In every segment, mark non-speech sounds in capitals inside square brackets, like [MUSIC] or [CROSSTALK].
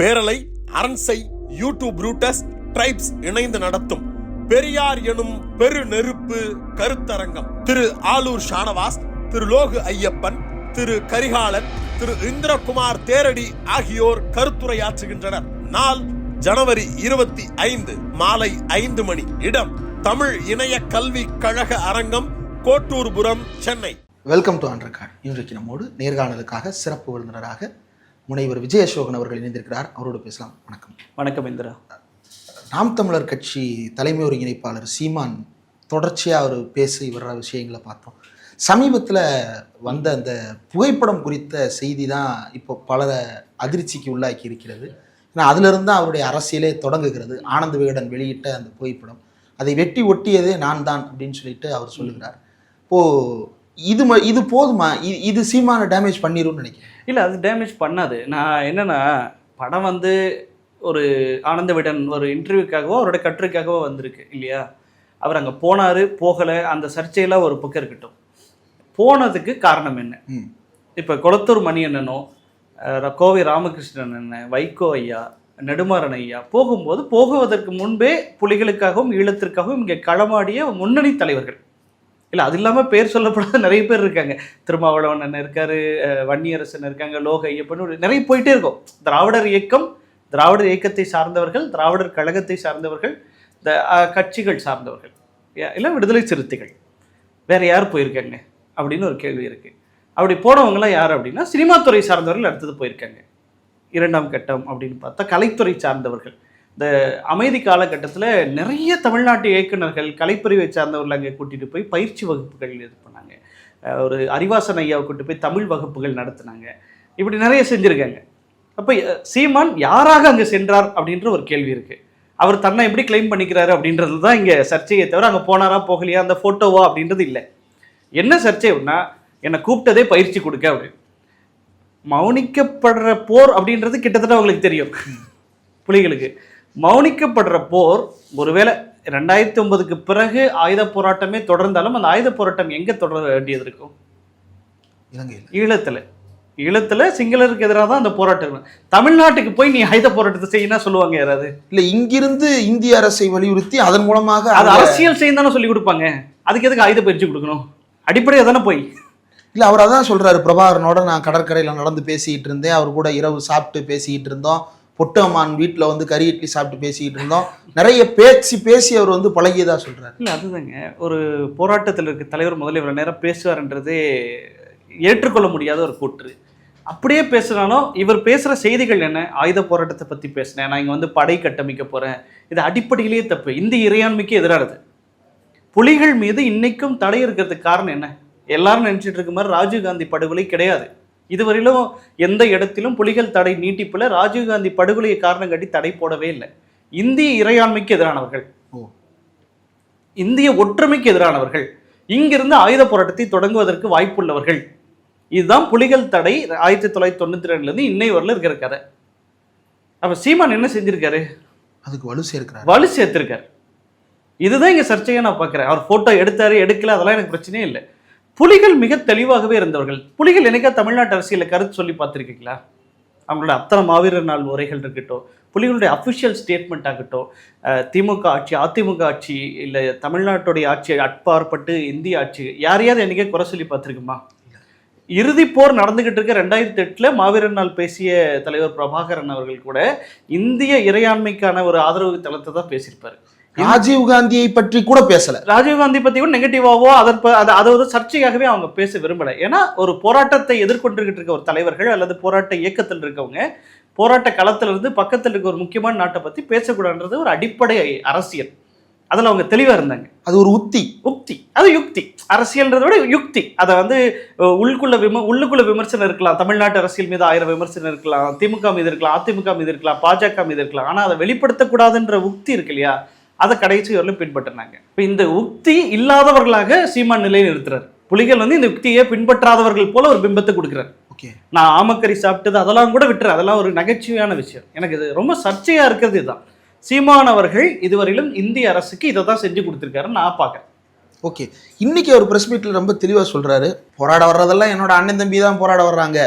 பேரலை அரண்சை YouTube ரூட்டஸ் tribes இணைந்து நடத்தும் பெரியார் எனும் பெரு நெருப்பு கருத்தரங்கம். திரு ஆலூர் ஷானவாஸ் திரு லோகு ஐயப்பன் திரு கரிகாலன் திரு இந்திரகுமார் தேரடி ஆகியோர் கருத்துரையாற்றுகின்றனர். நாள் ஜனவரி இருபத்தி ஐந்து மாலை ஐந்து மணி. இடம் தமிழ் இணைய கல்வி கழக அரங்கம் கோட்டூர்புரம் சென்னை. வெல்கம் டு அண்டர்கார்ட் இன்றைக்கு நம்மோடு நேர்காணலுக்காக சிறப்பு விருந்தினராக முனைவர் விஜய் அசோகன் அவர்கள் இணைந்திருக்கிறார். அவரோடு பேசலாம். வணக்கம். வணக்கம் இந்திரா. நாம் தமிழர் கட்சி தலைமை ஒருங்கிணைப்பாளர் சீமான் தொடர்ச்சியாக அவர் பேசி வர்ற விஷயங்களை பார்த்தோம். சமீபத்தில் வந்த அந்த புகைப்படம் குறித்த செய்தி தான் இப்போ பலரை அதிர்ச்சிக்கு உள்ளாக்கி இருக்கிறது. ஏன்னா அதிலிருந்து தான் அவருடைய அரசியலே தொடங்குகிறது. ஆனந்த விகடன் வெளியிட்ட அந்த புகைப்படம். அதை வெட்டி ஒட்டியதே நான் தான் அப்படின்னு சொல்லிட்டு அவர் சொல்லுகிறார். இப்போது இது இது போதுமா? இது இது சீமான டேமேஜ் பண்ணிரும்னு நினைக்கிறேன். இல்லை அது டேமேஜ் பண்ணாது. நான் என்னன்னா படம் வந்து ஒரு ஆனந்த விடன் ஒரு இன்டர்வியூக்காகவோ அவரோட கட்டுரைக்காகவோ வந்திருக்கு இல்லையா? அவர் அங்கே போனார் போகலை அந்த சர்ச்சையெல்லாம் ஒரு பக்கம் இருக்கட்டும். போனதுக்கு காரணம் என்ன? இப்போ கொளத்தூர் மணி அஹ், கோவை ராமகிருஷ்ணன் அண்ணன் வைகோ ஐயா நெடுமாறன் ஐயா போகும்போது போகுவதற்கு முன்பே புலிகளுக்காகவும் ஈழத்திற்காகவும் இங்கே களமாடிய முன்னணி தலைவர்கள். இல்லை அது இல்லாமல் பேர் சொல்லப்படாத [LAUGHS] நிறைய பேர் இருக்காங்க. திருமாவளவன் அண்ணன் இருக்காரு வன்னியரசன் இருக்காங்க லோக ஐயப்பன் ஒரு- நிறைய போயிட்டே இருக்கும். திராவிடர் இயக்கம் திராவிடர் இயக்கத்தை சார்ந்தவர்கள் திராவிடர் கழகத்தை சார்ந்தவர்கள் இந்த கட்சிகள் சார்ந்தவர்கள். இல்லை விடுதலை சிறுத்தைகள். வேற யார் போயிருக்காங்க? அப்படின்னு ஒரு கேள்வி இருக்கு. அப்படி போனவங்களாம் யார் அப்படின்னா சினிமா துறை சார்ந்தவர்கள் அடுத்தது போயிருக்காங்க. இரண்டாம் கட்டம் அப்படின்னு பார்த்தா கலைத்துறை சார்ந்தவர்கள். இந்த அமைதி காலகட்டத்தில் நிறைய தமிழ்நாட்டு இயக்குனர்கள் கலைப்பிரிவை சார்ந்தவர்கள் அங்கே கூட்டிகிட்டு போய் பயிற்சி வகுப்புகள் இது பண்ணாங்க. ஒரு அறிவாசன் ஐயாவை கூட்டு போய் தமிழ் வகுப்புகள் நடத்துனாங்க. இப்படி நிறைய செஞ்சுருக்காங்க. அப்போ சீமான் யாராக அங்கே சென்றார் அப்படின்ற ஒரு கேள்வி இருக்குது அவர் தன்னை எப்படி கிளைம் பண்ணிக்கிறாரு அப்படின்றது தான் இங்கே சர்ச்சையை தவிர அங்கே போனாரா போகலையா அந்த ஃபோட்டோவா அப்படின்றது இல்லை. என்ன சர்ச்சை அப்படின்னா என்னை கூப்பிட்டதே பயிற்சி கொடுக்க அப்படின்னு மௌனிக்கப்படுற போர் அப்படின்றது கிட்டத்தட்ட அவங்களுக்கு தெரியும். புலிகளுக்கு. மௌனிக்கப்படுற போர் ஒருவேளை ரெண்டாயிரத்தி ஒன்பதுக்கு பிறகு ஆயுத போராட்டமே தொடர்ந்தாலும் அந்த ஆயுத போராட்டம் எங்கே தொடர வேண்டியது இருக்கும்? இலங்கையில். ஈழத்தில். ஈழத்தில் சிங்களருக்கு எதிராக தான் அந்த போராட்டம். தமிழ்நாட்டுக்கு போய் நீ ஆயுத போராட்டத்தை செய்யினா சொல்லுவாங்க யாராவது? இல்லை இங்கிருந்து இந்திய அரசை வலியுறுத்தி அதன் மூலமாக அது அரசியல் செய்யும் தானே சொல்லி கொடுப்பாங்க. அதுக்கு எதுக்கு ஆயுத பயிற்சி கொடுக்கணும்? அடிப்படையாக தானே போய்? இல்ல அவர் அதான் சொல்றாரு பிரபாகரனோட நான் கடற்கரையில நடந்து பேசிக்கிட்டு இருந்தேன். அவர் கூட இரவு சாப்பிட்டு பேசிக்கிட்டு இருந்தோம். பொட்டம்மான் வீட்டில் வந்து கறி இட்லி சாப்பிட்டு பேசிக்கிட்டு இருந்தோம். நிறைய பேச்சு பேசி அவர் வந்து பழகியதா சொல்கிறார் இல்லை அதுதாங்க. ஒரு போராட்டத்தில் இருக்க தலைவர் முதல்ல இவ்வளோ நேரம் பேசுவார்ன்றதே ஏற்றுக்கொள்ள முடியாத ஒரு கூற்று. அப்படியே பேசுனாலும் இவர் பேசுகிற செய்திகள் என்ன? ஆயுத போராட்டத்தை பற்றி பேசினேன். நான் இங்கே வந்து படை கட்டமைக்க போகிறேன் இது அடிப்படையிலேயே தப்பு. இந்திய இறையாண்மைக்கு எதிரானது. புலிகள் மீது இன்னைக்கும் தடை இருக்கிறதுக்கு காரணம் என்ன? எல்லாரும் நினச்சிட்டு இருக்க மாதிரி ராஜீவ்காந்தி படுகொலை கிடையாது. இதுவரையிலும் எந்த இடத்திலும் புலிகள் தடை நீட்டிப்புல ராஜீவ்காந்தி படுகொலையை காரணம் காட்டி தடை போடவே இல்லை. இந்திய இறையாண்மைக்கு எதிரானவர்கள். இந்திய ஒற்றுமைக்கு எதிரானவர்கள். இங்கிருந்து ஆயுத போராட்டத்தை தொடங்குவதற்கு வாய்ப்புள்ளவர்கள். இதுதான் புலிகள் தடை ஆயிரத்தி தொள்ளாயிரத்தி தொண்ணூத்தி ரெண்டுல இருந்து இன்னை வரல இருக்கிற கதை. அப்ப சீமான் என்ன செஞ்சிருக்காரு? அதுக்கு வலு சேர்க்கிறாரு. வலு சேர்த்திருக்காரு. இதுதான் இங்க சர்ச்சையா நான் பார்க்கிறேன் அவர் போட்டோ எடுத்தாரு எடுக்கல அதெல்லாம் எனக்கு பிரச்சனையே இல்லை. புலிகள் மிக தெளிவாகவே இருந்தவர்கள். புலிகள் என்னைக்கா தமிழ்நாட்டு அரசியலில் கருத்து சொல்லி பார்த்துருக்கீங்களா? அவங்களோட அத்தனை மாவீரர் நாள் உரைகள் இருக்கட்டும் புலிகளுடைய அஃபிஷியல் ஸ்டேட்மெண்ட் ஆகட்டும் திமுக ஆட்சி அதிமுக ஆட்சி இல்லை தமிழ்நாட்டுடைய ஆட்சி அட்பாற்பட்டு இந்திய ஆட்சி யாரையாவது என்னைக்கே குறை சொல்லி பார்த்துருக்குமா? இறுதி போர் நடந்துகிட்டு இருக்க ரெண்டாயிரத்தி எட்டில் மாவீரர் நாள் பேசிய தலைவர் பிரபாகரன் அவர்கள் கூட இந்திய இறையாண்மைக்கான ஒரு ஆதரவு தளத்தை தான் பேசியிருப்பார். ராஜீவ் காந்தியை பற்றி கூட பேசல. ராஜீவ்காந்தி பத்தி கூட நெகட்டிவாவோ அதற்ப அதை அதை ஒரு சர்ச்சையாகவே அவங்க பேச விரும்பல. ஏன்னா ஒரு போராட்டத்தை எதிர்கொண்டிருக்கிட்டு இருக்க ஒரு தலைவர்கள் அல்லது போராட்ட இயக்கத்தில் இருக்கவங்க போராட்ட களத்துல இருந்து பக்கத்தில் இருக்க ஒரு முக்கியமான நாட்டை பத்தி பேசக்கூடாதுன்றது ஒரு அடிப்படை அரசியல். அதுல அவங்க தெளிவா இருந்தாங்க. அது ஒரு உத்தி. உக்தி. அது யுக்தி. அரசியல்ன்றதை விட யுக்தி. அதை வந்து உள்குள்ள விம உள்ளுக்குள்ள விமர்சனம் இருக்கலாம். தமிழ்நாட்டு அரசியல் மீது ஆயிரம் விமர்சனம் இருக்கலாம். திமுக மீது இருக்கலாம். அதிமுக மீது இருக்கலாம். பாஜக மீது இருக்கலாம். ஆனா அதை வெளிப்படுத்தக்கூடாதுன்ற உக்தி இருக்கு இல்லையா? அதை கடைசி வரலும் பின்பற்றினாங்க. இப்போ இந்த உக்தி இல்லாதவர்களாக சீமான் நிலையை நிறுத்துறாரு. புலிகள் வந்து இந்த யுக்தியை பின்பற்றாதவர்கள் போல ஒரு பிம்பத்தை கொடுக்குறாரு. ஓகே. நான் ஆமக்கறி சாப்பிட்டது அதெல்லாம் கூட விட்டுரு அதெல்லாம் ஒரு நகைச்சுவையான விஷயம். எனக்கு இது ரொம்ப சர்ச்சையா இருக்கிறது இதுதான். சீமான் அவர்கள் இதுவரையிலும் இந்திய அரசுக்கு இதை தான் செஞ்சு கொடுத்துருக்காருன்னு நான் பார்க்குறேன். ஓகே. இன்னைக்கு அவர் பிரஸ் மீட்ல ரொம்ப தெளிவா சொல்றாரு. போராட வர்றதெல்லாம் என்னோட அண்ணன் தம்பி தான் போராட வர்றாங்க.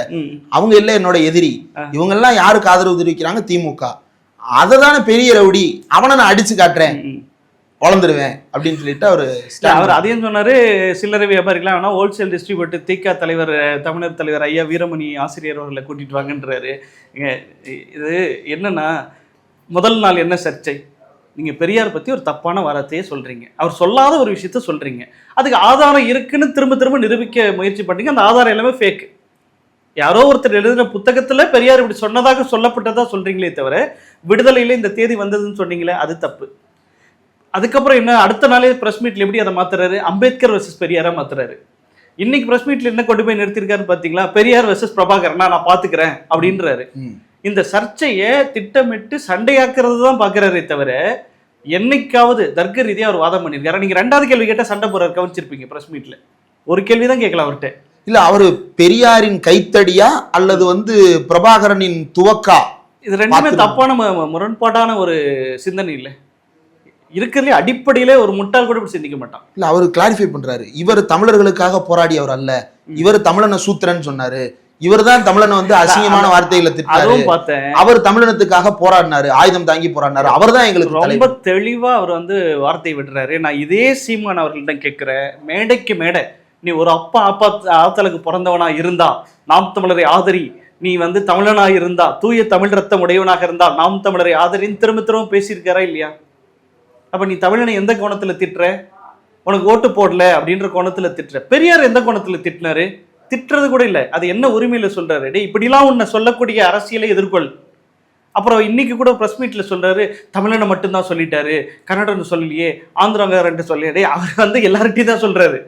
அவங்க இல்ல என்னோட எதிரி. இவங்க எல்லாம் யாருக்கு ஆதரவு தெரிவிக்கிறாங்க? திமுக. அதை தானே பெரிய ரவுடி. அவனை நான் அடிச்சு காட்டுறேன். வளர்ந்துருவேன் அப்படின்னு சொல்லிட்டு அவரு அவர் அதையும் சொன்னாரு சில்லறை வியாபாரிகள் ஆனால் ஹோல்சேல் டிஸ்ட்ரிபியூட்டர் திக தலைவர் தமிழர் தலைவர் ஐயா வீரமணி ஆசிரியர் அவர்களை கூட்டிட்டு வாங்கன்றாரு. இது என்னன்னா முதல் நாள் என்ன சர்ச்சை? நீங்க பெரியார் பத்தி ஒரு தப்பான வார்த்தையே சொல்றீங்க. அவர் சொல்லாத ஒரு விஷயத்த சொல்றீங்க. அதுக்கு ஆதாரம் இருக்குன்னு திரும்ப திரும்ப நிரூபிக்க முயற்சி பண்றீங்க. அந்த ஆதாரம் எல்லாமே ஃபேக் யாரோ ஒருத்தர் எழுதின புத்தகத்துல பெரியார் இப்படி சொன்னதாக சொல்லப்பட்டதா சொல்றீங்களே தவிர விடுதலையில இந்த தேதி வந்ததுன்னு சொன்னீங்களே அது தப்பு. அதுக்கப்புறம் என்ன அடுத்த நாளே பிரஸ் மீட்ல எப்படி அதை மாத்துறாரு? அம்பேத்கர் வர்சஸ் பெரியாரா மாத்துறாரு. இன்னைக்கு பிரஸ் மீட்ல என்ன கொண்டு போய் நிறுத்திருக்காரு பாத்தீங்களா? பெரியார் வர்சஸ் பிரபாகரனா நான் பாத்துக்கிறேன் அப்படின்றாரு. இந்த சர்ச்சையை திட்டமிட்டு சண்டையாக்குறது தான் பாக்குறாரே தவிர என்னைக்காவது தர்க்க ரீதியா அவர் வாதம் பண்ணிருக்காரு நீங்க ரெண்டாவது கேள்வி கேட்டா சண்டை போறாரு கவனிச்சிருப்பீங்க பிரஸ் மீட்ல ஒரு கேள்வி தான் கேட்கலாம் அவர்கிட்ட. இல்ல அவரு பெரியாரின் கைத்தடியா அல்லது வந்து பிரபாகரனின் துவக்கா? இது ரெண்டுமே. தப்பான முரண்பாடான ஒரு சிந்தனை இல்லை. இருக்கிறதுலே அடிப்படையிலே ஒரு முட்டாள் கூட இப்படி சிந்திக்க மாட்டான். இல்ல அவரு கிளாரிஃபை பண்றாரு. இவர் தமிழர்களுக்காக போராடியவர் அல்ல. இவர் தமிழனை சூத்திரன்னு சொன்னாரு. இவர் தான் தமிழனை வந்து அசிங்கமான வார்த்தைகளை திட்டாரு. அவர் தமிழினத்துக்காக போராடினாரு. ஆயுதம் தாங்கி போராடினாரு. அவர் தான் எங்களுக்கு ரொம்ப தெளிவா அவர் வந்து வார்த்தை விடுறாரு. நான் இதே சீமான் அவர்கள்ட்ட கேட்கிறேன். மேடைக்கு மேடை. நீ ஒரு அப்பா அப்பா ஆத்தலுக்கு பிறந்தவனா இருந்தா நாம் தமிழரை ஆதரி. நீ வந்து தமிழனாக இருந்தா தூய தமிழ் ரத்தம் உடையவனாக இருந்தால் நாம் தமிழரை ஆதரின்னு திரும்ப திரும்ப பேசியிருக்காரா இல்லையா? அப்போ நீ தமிழனை எந்த கோணத்தில் திட்டுற? உனக்கு ஓட்டு போடல அப்படின்ற கோணத்தில் திட்டுற. பெரியார் எந்த கோணத்தில் திட்டினாரு? திட்டுறது கூட இல்லை. அது என்ன உரிமையில் சொல்கிறாரு டேய் இப்படிலாம் உன்னை சொல்லக்கூடிய அரசியலை எதிர்கொள். அப்புறம் இன்னைக்கு கூட ப்ரெஸ் மீட்டில் சொல்கிறாரு தமிழனை மட்டும்தான் சொல்லிட்டாரு கன்னடன்னு சொல்லலையே ஆந்திராங்காரன்ட்டு சொல்லலையே. அவர் வந்து எல்லார்கிட்டையும் தான் சொல்கிறாரு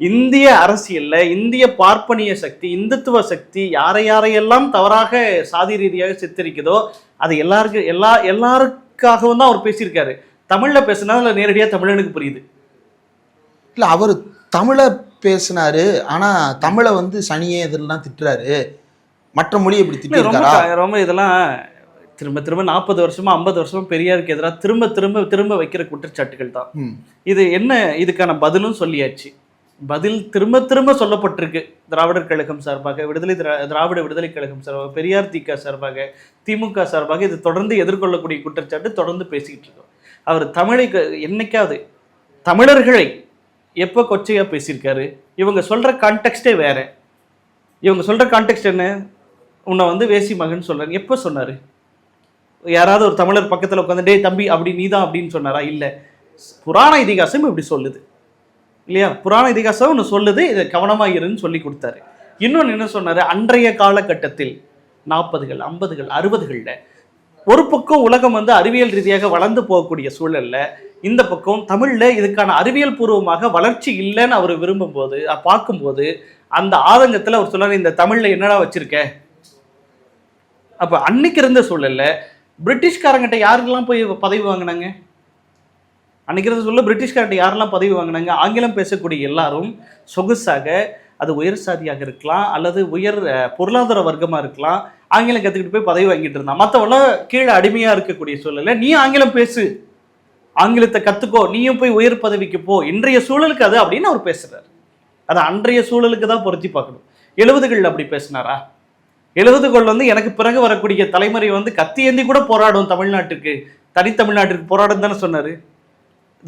இந்திய அரசியல்ல இந்திய பார்ப்பனிய சக்தி இந்துத்துவ சக்தி யாரை யாரையெல்லாம் தவறாக சாதி ரீதியாக சித்தரிக்குதோ அது எல்லாருக்கும் எல்லா எல்லாருக்காகவும் தான் அவர் பேசியிருக்காரு. தமிழ்ல பேசினதுல நேரடியா தமிழனுக்கு புரியுது. இல்ல அவர் தமிழை பேசினாரு ஆனா தமிழை வந்து சனியே இதெல்லாம் திட்டுறாரு. மற்ற மொழியை இப்படி இல்ல, ரொம்ப இதெல்லாம் திரும்ப திரும்ப நாற்பது வருஷமா ஐம்பது வருஷமா பெரியாருக்கு எதிராக திரும்ப திரும்ப திரும்ப வைக்கிற குற்றச்சாட்டுகள் தான். இது என்ன இதுக்கான பதிலும் சொல்லியாச்சு. பதில் திரும்ப திரும்ப சொல்லப்பட்டிருக்கு திராவிடர் கழகம் சார்பாக விடுதலை திரா- திராவிட விடுதலை கழகம் சார்பாக பெரியார் திக சார்பாக திமுக சார்பாக இது தொடர்ந்து எதிர்கொள்ளக்கூடிய குற்றச்சாட்டு தொடர்ந்து பேசிக்கிட்டு இருக்கோம். அவர் தமிழை க- என்னைக்காவது தமிழர்களை எப்போ கொச்சையாக பேசியிருக்காரு? இவங்க சொல்கிற கான்டெக்ஸ்டே வேற. இவங்க சொல்கிற கான்டெக்ட் என்ன? உன்னை வந்து வேசி மகன் சொல்றாங்க எப்போ சொன்னார்? யாராவது ஒரு தமிழர் பக்கத்தில் உட்காந்து டே தம்பி அப்படி நீதான் அப்படின்னு சொன்னாரா? இல்லை. புராண இதிகாசம் இப்படி சொல்லுது. இல்லையா? புராண இதிகாசம் ஒன்று சொல்லுது இதை கவனமாக இருன்னு சொல்லி கொடுத்தாரு. இன்னொன்று என்ன சொன்னார்? அன்றைய காலகட்டத்தில் நாற்பதுகள் ஐம்பதுகள் அறுபதுகளில் ஒரு பக்கம் உலகம் வந்து அறிவியல் ரீதியாக வளர்ந்து போகக்கூடிய சூழல்ல இந்த பக்கம் தமிழில் இதுக்கான அறிவியல் பூர்வமாக வளர்ச்சி இல்லைன்னு அவர் விரும்பும்போது பார்க்கும்போது அந்த ஆதங்கத்தில் அவர் சொன்னார் இந்த தமிழில் என்னடா வச்சுருக்க? அப்போ அன்னைக்கு இருந்த சூழல்ல பிரிட்டிஷ்காரங்கிட்ட யாருக்கெல்லாம் போய் பதவி வாங்கினாங்க? அன்றைக்கிறது சொல்ல சூழல்ல யாரெல்லாம் பதவி வாங்கினாங்க? ஆங்கிலம் பேசக்கூடிய எல்லாரும் சொகுசாக அது உயர் சாதியாக இருக்கலாம் அல்லது உயர் பொருளாதார வர்க்கமாக இருக்கலாம் ஆங்கிலம் கற்றுக்கிட்டு போய் பதவி வாங்கிட்டு இருந்தான் மற்றவெல்லாம் கீழே அடிமையாக இருக்கக்கூடிய சூழலில் நீ ஆங்கிலம் பேசு. ஆங்கிலத்தை கற்றுக்கோ நீயும் போய் உயர் பதவிக்கு போ. இன்றைய சூழலுக்கு அது அப்படின்னு அவர் பேசுகிறார் அது அன்றைய சூழலுக்கு தான் பொருத்தி பார்க்கணும். எழுபதுகளில் அப்படி பேசினாரா? எழுபதுகள் வந்து எனக்கு பிறகு வரக்கூடிய தலைமுறை வந்து கத்தி ஏந்தி கூட போராடும் தமிழ்நாட்டுக்கு. தனித்தமிழ்நாட்டுக்கு போராடும் தானே சொன்னார்.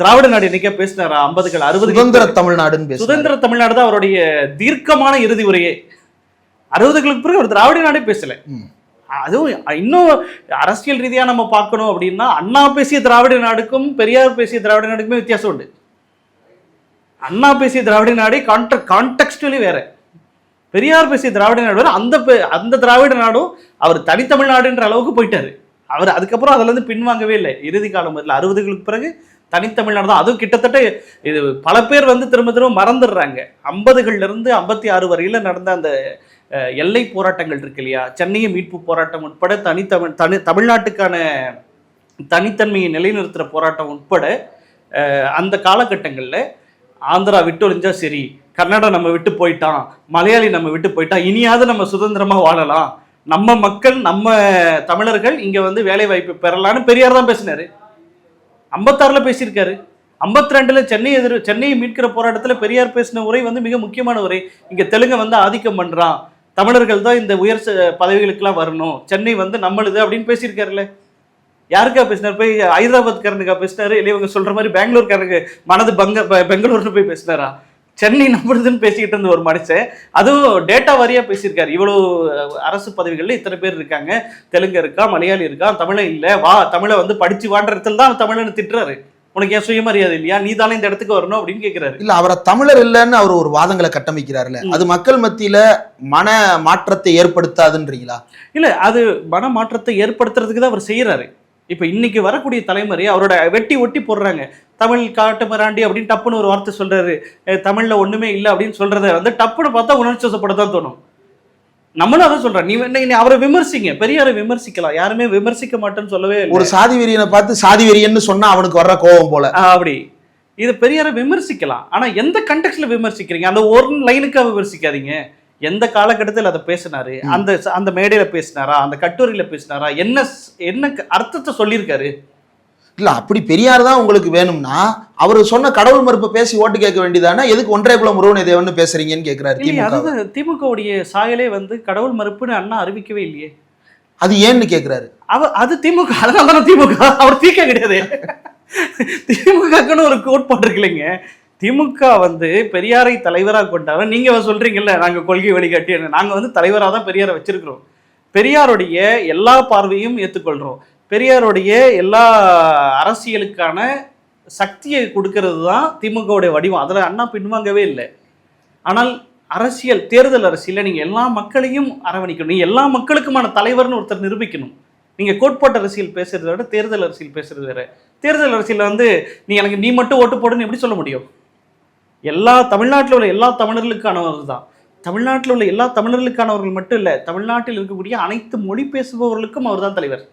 திராவிட நாடு என்னைக்கா பேசினாரா? ஐம்பதுகள் அறுபது சுதந்திர தமிழ்நாடுன்னு சுதந்திர தமிழ்நாடு தான் அவருடைய தீர்க்கமான இறுதி உரையே. அறுபதுகளுக்கு பிறகு அவர் திராவிட நாடே பேசல. அதுவும் இன்னும் அரசியல் ரீதியா நம்ம பார்க்கணும் அப்படின்னா அண்ணா பேசிய திராவிட நாடுக்கும் பெரியார் பேசிய திராவிட நாடுக்குமே வித்தியாசம் உண்டு. அண்ணா பேசிய திராவிட நாடே கான்ட கான்டெக்ஸ்டுவலி வேற. பெரியார் பேசிய திராவிட நாடு வேற அந்த அந்த திராவிட நாடும் அவர் தனித்தமிழ்நாடுன்ற அளவுக்கு போயிட்டாரு. அவர் அதுக்கப்புறம் அதுல இருந்து பின்வாங்கவே இல்லை. இறுதி காலம் முதல்ல அறுபதுகளுக்கு பிறகு தனித்தமிழ்நாடு தான் அதுவும் கிட்டத்தட்ட இது பல பேர் வந்து திரும்ப திரும்ப மறந்துடுறாங்க. ஐம்பதுகள்லேருந்து ஐம்பத்தி ஆறு வரையில் நடந்த அந்த எல்லை போராட்டங்கள் இருக்கு இல்லையா? சென்னையை மீட்பு போராட்டம் உட்பட தனித்தமிழ் தனி தமிழ்நாட்டுக்கான தனித்தன்மையை நிலைநிறுத்துகிற போராட்டம் உட்பட அந்த காலகட்டங்களில் ஆந்திரா விட்டு ஒழிஞ்சா சரி கன்னடா நம்ம விட்டு போயிட்டான் மலையாளி நம்ம விட்டு போயிட்டான் இனியாவது நம்ம சுதந்திரமாக வாழலாம். நம்ம மக்கள் நம்ம தமிழர்கள் இங்கே வந்து வேலை வாய்ப்பு பெறலாம்னு பெரியார் தான் பேசினாரு. ஐம்பத்தாறில் பேசியிருக்காரு. ஐம்பத்தி ரெண்டில் சென்னை எதிர் சென்னையை மீட்கிற போராட்டத்தில் பெரியார் பேசின உரை வந்து மிக முக்கியமான உரை. இங்கே தெலுங்கை வந்து ஆதிக்கம் பண்ணுறான் தமிழர்கள் தான் இந்த உயர் ச- பதவிகளுக்கெல்லாம் வரணும். சென்னை வந்து நம்மளுது அப்படின்னு பேசியிருக்காருல்ல. யாருக்கா பேசினார்? போய் ஹைதராபாத்காரனுக்கா பேசினாரு? இல்லை இவங்க சொல்கிற மாதிரி பெங்களூர்காரனுக்கு மனது பங்க பெங்களூர்னு போய் பேசினாரா? சென்னை நம்மளுதுன்னு பேசிக்கிட்டு இருந்த ஒரு மனுஷன் அதுவும் டேட்டா வாரியா பேசியிருக்காரு. இவ்வளவு அஹ், அரசு பதவிகள்ல இத்தனை பேர் இருக்காங்க. தெலுங்கு இருக்கா மலையாளி இருக்கா தமிழன் இல்ல. வா தமிழை வந்து படிச்சு வான்ற இடத்துல தான் தமிழன்னு திட்டுறாரு. உனக்கு ஏன் சுயமரியாதை இல்லையா? நீ தானே இந்த இடத்துக்கு வரணும் அப்படின்னு கேட்கிறாரு இல்ல அவரை தமிழர் இல்லைன்னு அவர் ஒரு வாதங்களை கட்டமைக்கிறாருல்ல. அது மக்கள் மத்தியில மன மாற்றத்தை ஏற்படுத்தாதுன்றீங்களா? இல்ல அது மன மாற்றத்தை ஏற்படுத்துறதுக்கு தான் அவர் செய்யறாரு இப்ப இன்னைக்கு வரக்கூடிய தலைமுறை அவரோட வெட்டி ஒட்டி போடுறாங்க. தமிழ் காட்டு மிராண்டி அப்படின்னு டப்புன்னு ஒரு வார்த்தை சொல்றாரு. தமிழ்ல ஒண்ணுமே இல்லை அப்படின்னு சொல்றத வந்து டப்புன்னு பார்த்தா உணர்ச்சி வசப்பட தான் தோணும். நம்மளும் அதான் சொல்றோம். நீ அவரை விமர்சிங்க. பெரியாரை விமர்சிக்கலாம். யாருமே விமர்சிக்க மாட்டேன்னு சொல்லவே இல்லை. ஒரு சாதி வெறியனை பார்த்து சாதி வெறியன்னு சொன்னா அவனுக்கு வர்ற கோபம் போல. அப்படி. இது பெரியாரை விமர்சிக்கலாம். ஆனா எந்த கண்டெக்ட்ல விமர்சிக்கிறீங்க? அந்த ஒரு லைனுக்காக விமர்சிக்காதீங்க. எந்த காலகட்டத்தில் அதை பேசினாரு? அந்த அந்த மேடையில பேசினாரா? அந்த கட்டுரையில பேசினாரா? என்ன என்ன அர்த்தத்தை சொல்லியிருக்காரு? இல்ல அப்படி பெரியார் தான் உங்களுக்கு வேணும்னா அவர் சொன்ன கடவுள் மறுப்பை பேசி ஓட்டு கேட்க வேண்டியதானே எதுக்கு ஒன்றே குலம் உறவு தேவன்னு பேசுறீங்கன்னு கேட்கிறாரு அதுதான் திமுகவுடைய சாயலே வந்து கடவுள் மறுப்புன்னு அண்ணா அறிவிக்கவே இல்லையே. அது ஏன்னு கேட்கிறாரு அவ அது திமுக அதனால தானே திமுக அவர் தீக்க கிடையாது. திமுகக்குன்னு ஒரு கோட்பாடு இருக்கு இல்லைங்க. திமுக வந்து பெரியாரை தலைவராக கொண்டாங்க நீங்க சொல்றீங்கல்ல நாங்க கொள்கை வழிகாட்டி நாங்க வந்து தலைவராக தான் பெரியாரை வச்சிருக்கிறோம். பெரியாருடைய எல்லா பார்வையும் ஏற்றுக்கொள்றோம். பெரியாருடைய எல்லா அரசியலுக்கான சக்தியை கொடுக்கறது தான் திமுகவுடைய வடிவம். அதில் அண்ணா பின்வாங்கவே இல்லை. ஆனால் அரசியல் தேர்தல் அரசியலில் நீங்கள் எல்லா மக்களையும் அரவணிக்கணும். நீங்கள் எல்லா மக்களுக்குமான தலைவர்னு ஒருத்தர் நிரூபிக்கணும். நீங்கள் கோட்பாட்டு அரசியல் பேசுகிறத விட தேர்தல் அரசியல் பேசுறது வேற. தேர்தல் அரசியலில் வந்து நீ எனக்கு நீ மட்டும் ஓட்டு போடுன்னு எப்படி சொல்ல முடியும்? எல்லா தமிழ்நாட்டில் உள்ள எல்லா தமிழர்களுக்கானவர் தான் தமிழ்நாட்டில் உள்ள எல்லா தமிழர்களுக்கானவர்கள் மட்டும் இல்லை தமிழ்நாட்டில் இருக்கக்கூடிய அனைத்து மொழி பேசுபவர்களுக்கும் அவர் தான் தலைவர்.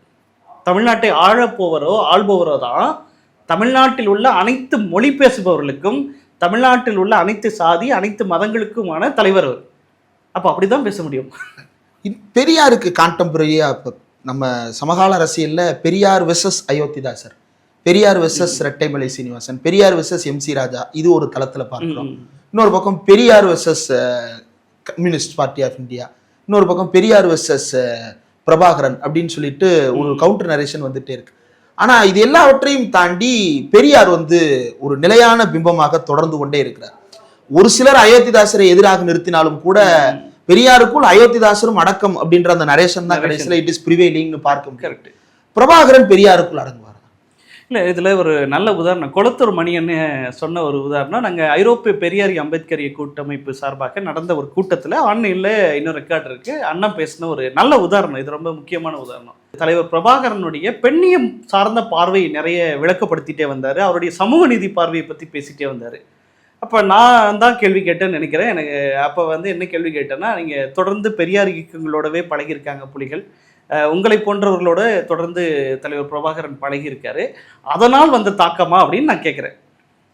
தமிழ்நாட்டை ஆழப்போவரோ ஆள்பவரோ தான் தமிழ்நாட்டில் உள்ள அனைத்து மொழி பேசுபவர்களுக்கும் தமிழ்நாட்டில் உள்ள அனைத்து சாதி அனைத்து மதங்களுக்குமான தலைவர் அவர். அப்போ அப்படிதான் பேச முடியும். இப்- பெரியாருக்கு கான்டெம்பரரியாக இப்போ நம்ம சமகால அரசியலில் Periyar versus Ayothidasar Periyar versus Rettaimalai Srinivasan Periyar versus M C Raja இது ஒரு தளத்துல பார்க்கிறோம். இன்னொரு பக்கம் Periyar versus communist party of India இன்னொரு பக்கம் பெரியார் வெர்சஸ் பிரபாகரன் அப்படின்னு சொல்லிட்டு ஒரு கவுண்டர் நரேஷன் வந்துட்டே இருக்கு. ஆனா இது எல்லாவற்றையும் தாண்டி பெரியார் வந்து ஒரு நிலையான பிம்பமாக தொடர்ந்து கொண்டே இருக்கிறார். ஒரு சிலர் அயோத்திதாசரை எதிராக நிறுத்தினாலும் கூட பெரியாருக்குள் அயோத்திதாசரும் அடக்கம் அப்படின்ற அந்த நரேஷன் தான். கடைசியில் இட் இஸ் ப்ரிவைலிங்னு பார்க்க முடியும். கரெக்ட் பிரபாகரன் பெரியாருக்குள் அடங்குவார். இல்லை இதில் ஒரு நல்ல உதாரணம். கொளத்தூர் மணியன்னு சொன்ன ஒரு உதாரணம். நாங்கள் ஐரோப்பிய பெரியாரி அம்பேத்கரிய கூட்டமைப்பு சார்பாக நடந்த ஒரு கூட்டத்தில் ஆன்லைனில் இன்னும் ரெக்கார்ட் இருக்குது அண்ணன் பேசின ஒரு நல்ல உதாரணம். இது ரொம்ப முக்கியமான உதாரணம். தலைவர் பிரபாகரனுடைய பெண்ணியம் சார்ந்த பார்வை நிறைய விளக்கப்படுத்திட்டே வந்தார். அவருடைய சமூக நீதி பார்வையை பற்றி பேசிட்டே வந்தார். அப்போ நான் தான் கேள்வி கேட்டேன்னு நினைக்கிறேன். எனக்கு அப்போ வந்து என்ன கேள்வி கேட்டேன்னா நீங்கள் தொடர்ந்து பெரியார் இயக்கங்களோடவே பழகியிருக்காங்க புலிகள். உங்களை போன்றவர்களோட தொடர்ந்து தலைவர் பிரபாகரன் பழகியிருக்காரு. அதனால் வந்த தாக்கமா அப்படின்னு நான் கேட்குறேன்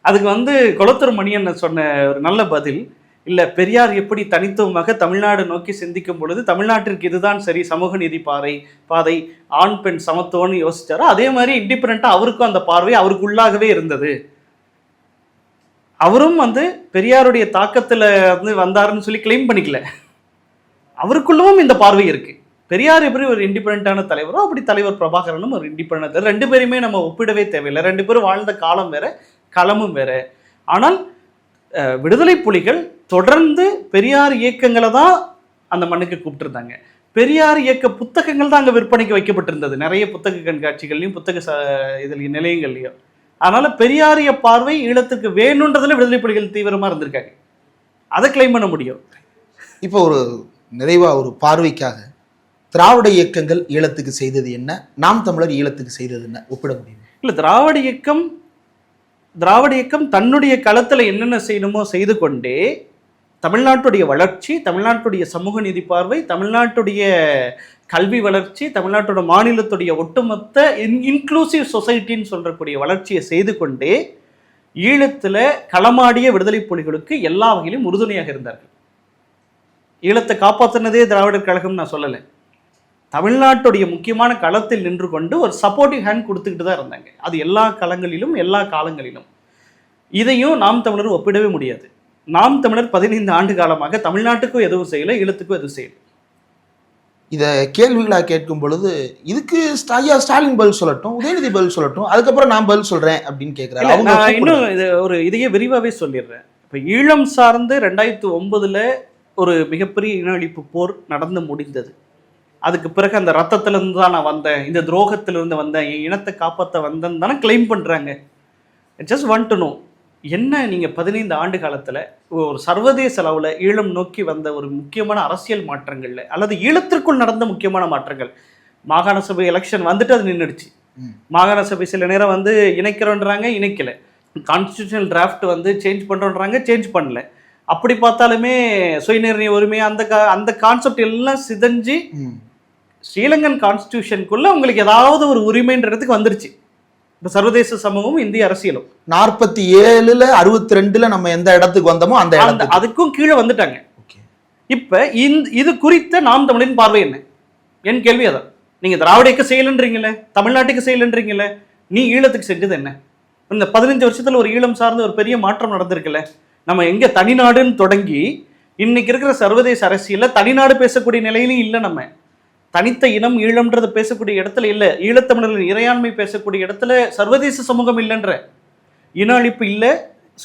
அதுக்கு வந்து குளத்தூர் மணியன் சொன்ன ஒரு நல்ல பதில் இல்லை பெரியார் எப்படி தனித்துவமாக தமிழ்நாடு நோக்கி சிந்திக்கும் பொழுது தமிழ்நாட்டிற்கு இதுதான் சரி சமூக நீதி பாதை பாதை ஆண் பெண் சமத்துவம்னு யோசிச்சாரோ அதே மாதிரி இண்டிபெண்ட்டாக அவருக்கும் அந்த பார்வை அவருக்கு உள்ளாகவே இருந்தது. அவரும் வந்து பெரியாருடைய தாக்கத்தில் வந்து வந்தாருன்னு சொல்லி கிளைம் பண்ணிக்கல. அவருக்குள்ளவும் இந்த பார்வை இருக்குது பெரியார் எப்படி ஒரு இண்டிபெண்டான தலைவரோ அப்படி தலைவர் பிரபாகரனும் ஒரு இண்டிபெண்ட் ரெண்டு பேருமே நம்ம ஒப்பிடவே தேவையில்லை. ரெண்டு பேரும் வாழ்ந்த காலம் வேற களமும் வேற. ஆனால் விடுதலை புலிகள் தொடர்ந்து பெரியார் இயக்கங்களை தான் அந்த மண்ணுக்கு கூப்பிட்டுருந்தாங்க. பெரியார் இயக்க புத்தகங்கள் தான் அங்கே விற்பனைக்கு வைக்கப்பட்டிருந்தது. நிறைய புத்தக கண்காட்சிகள்லையும் புத்தக ச இதில் நிலையங்கள்லையும். அதனால் பெரியாரிய பார்வை ஈழத்துக்கு வேணுன்றதுல விடுதலை புலிகள் தீவிரமாக இருந்திருக்காங்க. அதை கிளைம் பண்ண முடியும். இப்போ ஒரு நிறைவாக ஒரு பார்வைக்காக திராவிட இயக்கங்கள் ஈழத்துக்கு செய்தது என்ன? நாம் தமிழர் ஈழத்துக்கு செய்தது என்ன? ஒப்பிட முடியும்? இல்லை திராவிட இயக்கம் திராவிட இயக்கம் தன்னுடைய களத்தில் என்னென்ன செய்யணுமோ செய்து கொண்டே தமிழ்நாட்டுடைய வளர்ச்சி தமிழ்நாட்டுடைய சமூக நீதி பார்வை தமிழ்நாட்டுடைய கல்வி வளர்ச்சி தமிழ்நாட்டோட மாநிலத்துடைய ஒட்டுமொத்த இன் இன்க்ளூசிவ் சொசைட்டின்னு சொல்கிறக்கூடிய வளர்ச்சியை செய்து கொண்டே ஈழத்தில் களமாடிய விடுதலை புலிகளுக்கு எல்லா வகையிலும் உறுதுணையாக இருந்தார்கள். ஈழத்தை காப்பாற்றினதே திராவிடர் கழகம் நான் சொல்லலை. தமிழ்நாட்டுடைய முக்கியமான களத்தில் நின்று கொண்டு ஒரு சப்போர்ட்டிவ் ஹேண்ட் கொடுத்துக்கிட்டு தான் இருந்தாங்க. அது எல்லா களங்களிலும் எல்லா காலங்களிலும். இதையும் நாம் தமிழர் ஒப்பிடவே முடியாது. நாம் தமிழர் பதினைந்து ஆண்டு காலமாக தமிழ்நாட்டுக்கும் எதுவும் செய்யல ஈழத்துக்கும் எதுவும் செய்யல. இதை கேள்விகளா கேட்கும் பொழுது இதுக்கு ஐயா ஸ்டாலின் பதில் சொல்லட்டும் உதயநிதி பதில் சொல்லட்டும் அதுக்கப்புறம் நான் பதில் சொல்றேன் அப்படின்னு கேட்கிறாரு நான். இன்னும் இது ஒரு இதையே விரிவாவே சொல்லிடுறேன். இப்ப ஈழம் சார்ந்து ரெண்டாயிரத்தி ஒன்பதுல ஒரு மிகப்பெரிய இன அழிப்பு போர் நடந்து முடிந்தது. அதுக்கு பிறகு அந்த ரத்தத்துல இருந்து தான் நான் வந்தேன். இந்த துரோகத்துல இருந்து வந்தேன். என் இனத்தை காப்பாற்ற வந்தேன்னு தானே கிளைம் பண்றாங்க. Just want to know. என்ன நீங்க பதினைந்து ஆண்டு காலத்துல ஒரு சர்வதேச அளவுல ஈழம் நோக்கி வந்த ஒரு முக்கியமான அரசியல் மாற்றங்கள்ல அல்லது ஈழத்திற்குள் நடந்த முக்கியமான மாற்றங்கள்? மாகாண சபை எலெக்ஷன் வந்துட்டு அது நின்றுடுச்சு. மாகாண சபை சில நேரம் வந்து இணைக்கிறோன்றாங்க இணைக்கல. கான்ஸ்டியூஷனல் டிராஃப்ட் வந்து சேஞ்ச் பண்ணுறோன்றாங்க சேஞ்ச் பண்ணல. அப்படி பார்த்தாலுமே சுயநிர்ணய உரிமை அந்த கா- அந்த கான்செப்ட் எல்லாம் சிதைஞ்சு. ஸ்ரீலங்கன் கான்ஸ்டியூஷனுக்குள்ள உங்களுக்கு ஏதாவது ஒரு உரிமைன்றதுக்கு வந்துருச்சு. இப்போ சர்வதேச சமூகமும் இந்திய அரசியலும். நாற்பத்தி ஏழுல அறுபத்தி ரெண்டுல நம்ம எந்த இடத்துக்கு வந்தோமோ அந்த இடத்துக்கு. அதுக்கும் கீழே வந்துட்டாங்க. இப்ப இந்த இது குறித்த நாம் தமிழின் பார்வை என்ன? என் கேள்வி அதான். நீங்க திராவிடக்கு செய்யலன்றீங்களே தமிழ்நாட்டுக்கு செய்யலன்றீங்களே நீ ஈழத்துக்கு செஞ்சது என்ன? இந்த பதினஞ்சு வருஷத்துல ஒரு ஈழம் சார்ந்த ஒரு பெரிய மாற்றம் நடந்திருக்குல்ல. நம்ம எங்க தனிநாடுன்னு தொடங்கி இன்னைக்கு இருக்கிற சர்வதேச அரசியல்ல தனிநாடு பேசக்கூடிய நிலையிலும் இல்லை நம்ம. தனித்த இனம் ஈழம்ன்றத பேசக்கூடிய இடத்துல இல்லை. ஈழத்தமிழர்கள் இறையாண்மை பேசக்கூடிய இடத்துல சர்வதேச சமூகம் இல்லைன்ற. இன அழிப்பு இல்லை.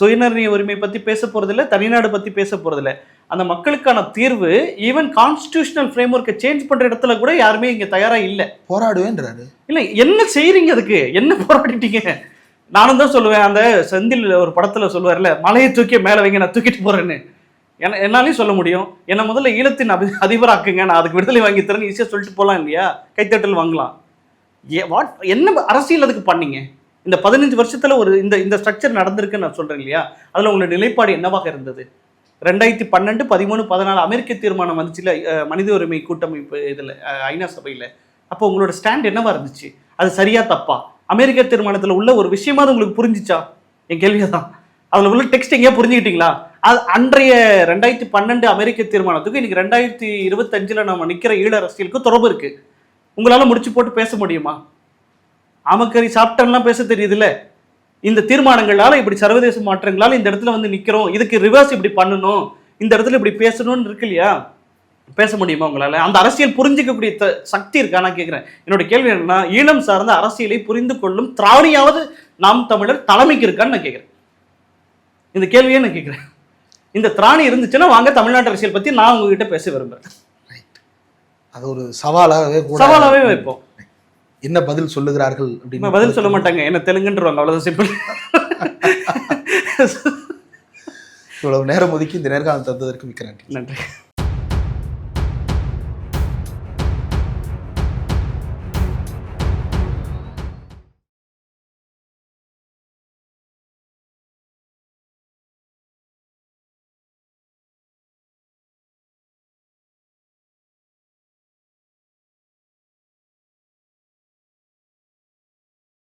சுயநிர்ணய உரிமை பத்தி பேச போறதில்ல. தனிநாடு பத்தி பேச போறதில்ல. அந்த மக்களுக்கான தீர்வு ஈவன் கான்ஸ்டியூஷனல் ஃப்ரேம் ஒர்க்கை சேஞ்ச் பண்ற இடத்துல கூட யாருமே இங்க தயாரா இல்லை. போராடுவேன்றாரு. இல்லை என்ன செய்றீங்க அதுக்கு? என்ன போராடிட்டீங்க? நானும் தான் சொல்லுவேன். அந்த செந்தில் ஒரு படத்துல சொல்லுவார்ல மலையை தூக்கி மேலே வைங்க நான் தூக்கிட்டு போறேன்னு. என்ன என்னாலையும் சொல்ல முடியும். என்னை முதல்ல ஈழத்தின் அபி அதிபராக்குங்க. நான் அதுக்கு விடுதலை வாங்கி தரேன் ஈஸியாக சொல்லிட்டு போகலாம் இல்லையா? கைத்தட்டல் வாங்கலாம். ஏ வாட் என்ன அரசியல் அதுக்கு பண்ணீங்க? இந்த பதினஞ்சு வருஷத்தில் ஒரு இந்த இந்த ஸ்ட்ரக்சர் நடந்திருக்குன்னு நான் சொல்கிறேன் இல்லையா? அதில் உங்களோட நிலைப்பாடு என்னவாக இருந்தது? ரெண்டாயிரத்தி பன்னெண்டு பதிமூணு பதினாலு அமெரிக்க தீர்மானம் வந்துச்சுல மனித உரிமை கூட்டமைப்பு இதில் ஐநா சபையில். அப்போ உங்களோட ஸ்டாண்ட் என்னவா இருந்துச்சு? அது சரியா தப்பா? அமெரிக்க தீர்மானத்தில் உள்ள ஒரு விஷயமா உங்களுக்கு புரிஞ்சுச்சா? என் கேள்வியை தான் அதில் உள்ள டெக்ஸ்ட் எங்கேயா புரிஞ்சுக்கிட்டீங்களா? அது அன்றைய ரெண்டாயிரத்தி பன்னெண்டு அமெரிக்க தீர்மானத்துக்கு இன்னைக்கு ரெண்டாயிரத்தி இருபத்தஞ்சில் நம்ம நிற்கிற ஈழ அரசியலுக்கு தொடர்பு இருக்கு. உங்களால் முடிச்சு போட்டு பேச முடியுமா? ஆமக்கறி சாப்பிட்டன்லாம் பேச தெரியுதுல்ல. இந்த தீர்மானங்களால் இப்படி சர்வதேச மாற்றங்களால் இந்த இடத்துல வந்து நிற்கிறோம் இதுக்கு ரிவர்ஸ் இப்படி பண்ணணும். இந்த இடத்துல இப்படி பேசணும்னு இருக்கு இல்லையா? பேச முடியுமா உங்களால்? அந்த அரசியல் புரிஞ்சிக்கக்கூடிய த- சக்தி இருக்கா? நான் கேட்குறேன் என்னோட கேள்வி என்னன்னா ஈழம் சார்ந்த அரசியலை புரிந்து கொள்ளும் திராவிடியாவது நாம் தமிழர் தலைமைக்கு இருக்கான்னு நான் கேட்குறேன் இந்த கேள்வியே நான் கேட்குறேன் இந்த திராணி இருந்துச்சுன்னா வாங்க தமிழ்நாட்டு அரசியல் பத்தி நான் உங்ககிட்ட பேச விரும்புறேன். அது ஒரு சவாலாகவே கூட சவாலாவே வைப்போம். என்ன பதில் சொல்லுகிறார்கள் அப்படின்னு பதில் சொல்ல மாட்டாங்க. என்ன தெலுங்குன்றவாங்க அவ்வளவுதான் சிம்பிள் இவ்வளவு நேரம் ஒதுக்கி இந்த நேர்காணல் தந்ததற்கு மிக்க நன்றி. நன்றி.